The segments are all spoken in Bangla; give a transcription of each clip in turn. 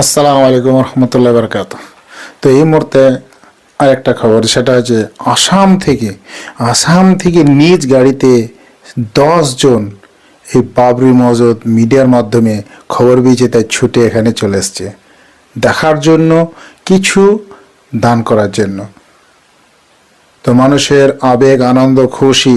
আসসালামু আলাইকুম রহমতুল্লাহ বরকাত তো এই মুহূর্তে আরেকটা খবর, সেটা হচ্ছে আসাম থেকে আসাম থেকে নিজ গাড়িতে জন এই বাবরি মসজিদ মিডিয়ার মাধ্যমে খবর পেয়েছে তাই ছুটে এখানে চলে এসছে। দেখার জন্য, কিছু দান করার জন্য। তো মানুষের আবেগ, আনন্দ, খুশি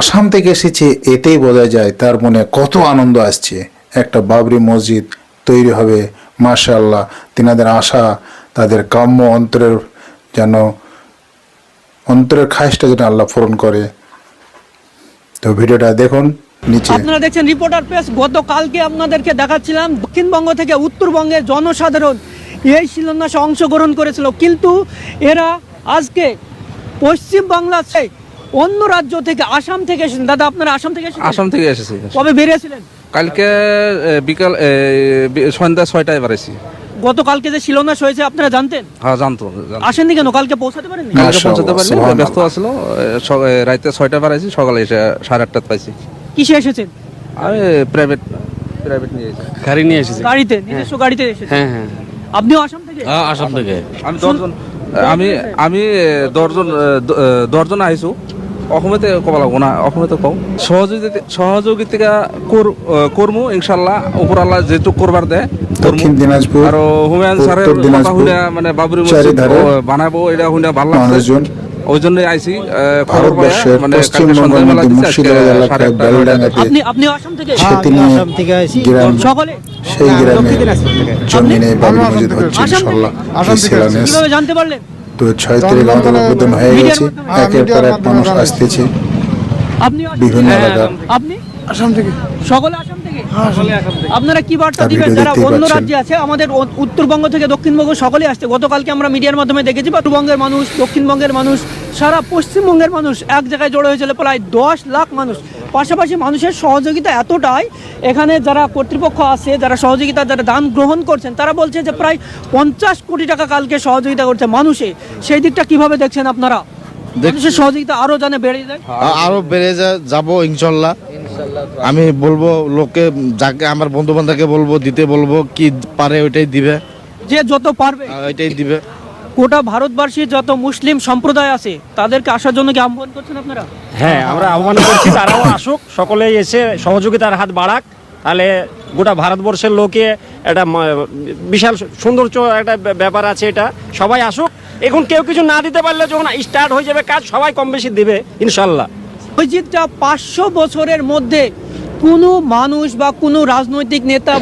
আসাম থেকে এসেছে, এতেই বোঝা যায় তার মনে কত আনন্দ আসছে একটা বাবরি মসজিদ তৈরি হবে। মাশাআল্লাহ তিনাদের আশা তাদের কাম্য অন্তরের যেন অন্তরের খাইশটা যেন আল্লাহ পূরণ করে। তো ভিডিওটা দেখুন নিচে। আপনারা দেখছেন রিপোর্টার প্রেস গতকালকে আপনাদেরকে দেখাচ্ছিলাম দক্ষিণবঙ্গ থেকে উত্তরবঙ্গের জনসাধারণ এই শিলান্যাসে অংশগ্রহণ করেছিল। কিন্তু এরা আজকে পশ্চিম বাংলা থেকে অন্য রাজ্য থেকে আসাম থেকে এসেছেন দাদা আপনারা আসাম থেকে এসেছেন আসাম থেকে এসেছেন কবে বেরিয়েছিলেন? কালকে বিকাল সন্ধ্যা ছয়টায় বাড়াইছি। গতকালকে যে শিলান্যাস হয়েছে আপনারা জানতেন? হ্যাঁ জানতো। আসেননি কেন? কালকে পৌঁছাতে পারেননি? না। কালকে পৌঁছাতে পারিনি ব্যস্ত আসলো রাতে ছয়টা বাড়াইছি সকালে এসে সাড়ে আটটাত পাইছি। কিসে এসেছেন? আমি প্রাইভেট প্রাইভেট নিয়ে এসেছি। গাড়ি নিয়ে এসেছি। গাড়িতে নিজস্ব গাড়িতে এসেছেন? হ্যাঁ হ্যাঁ। আপনিও আসাম থেকে? হ্যাঁ, আসাম থেকে। আমি দশজন আমি আমি দশজন দশজন আহিছো অসমতে ক'ব লাগব না অসমতে কওঁ। সহযোগিতা সহযোগিতা কর কৰ্মো ইনশাল্লাহ ওপৰ আল্লাহ যেটো কৰবাৰ দে দক্ষিণ দিনাজপুর আৰু হুমায়ুন উত্তর কথা শুনে মানে বাবরি মসজিদ বানাবো এটা শুনে ভালো লাগছে। ওই জন্যই আইছি খবর মানে আপনি আপনিও আসাম থেকে? সেটি নিয়ে গ্রাম সকলে? সেই গ্রামে জমিনে বাবরি মসজিদ হচ্ছে আসাম থেকে? কীভাবে জানতে পারলেন? তো ছয় তারিখ আন্দোলন উদ্বোধন হয়ে গেছে। একের পর এক মানুষ আসতেছে। আপনি বিভিন্ন এলাকা আপনি? আসাম থেকে। সকলে আসাম হ্যাঁ, আপনারা কি বার্তা দিবেন? যারা অন্য রাজ্যে আছে আমাদের উত্তরবঙ্গ থেকে দক্ষিণবঙ্গ সকলে আসছে। গতকালকে আমরা মিডিয়ার মাধ্যমে দেখেছি বা উত্তরবঙ্গের মানুষ দক্ষিণবঙ্গের মানুষ সারা পশ্চিমবঙ্গের মানুষ এক জায়গায় জড়ো হয়েছিল প্রায় দশ লাখ মানুষ। পাশাপাশি মানুষের সহযোগিতা এতটাই এখানে যারা কর্তৃপক্ষ আছে যারা সহযোগিতা যারা দান গ্রহণ করছেন তারা বলছে যে প্রায় পঞ্চাশ কোটি টাকা কালকে সহযোগিতা করছে মানুষে। সেই দিকটা কীভাবে দেখছেন আপনারা? মানুষের সহযোগিতা আরও জানে বেড়ে যায়। আ- আরও বেড়ে যা- যাব ইনশাল্লাহ। আমি বলব লোককে যাকে আমার বন্ধু বান্ধবকে বলব দিতে বলব কি পারে ওইটাই দিবে। যে যত পারবে। ওইটাই দিবে। গোটা ভারতবর্ষের যত মুসলিম সম্প্রদায় আছে তাদেরকে আসার জন্য কি আহ্বান করছেন আপনারা? হ্যাঁ আমরা আহ্বান করছি তারাও আসুক সকলেই এসে সহযোগিতার হাত বাড়াক। তাহলে গোটা ভারতবর্ষের লোকে একটা বিশাল সৌন্দর্য একটা ব্যাপার আছে এটা। সবাই আসুক। এখন কেউ কিছু না দিতে পারলে যখন স্টার্ট হয়ে যাবে কাজ সবাই কম বেশি দেবে ইনশাল্লাহ মসজিদটা পাঁচশো বছরের মধ্যে কোনো মানুষ বা কোনো রাজনৈতিক নেতা বা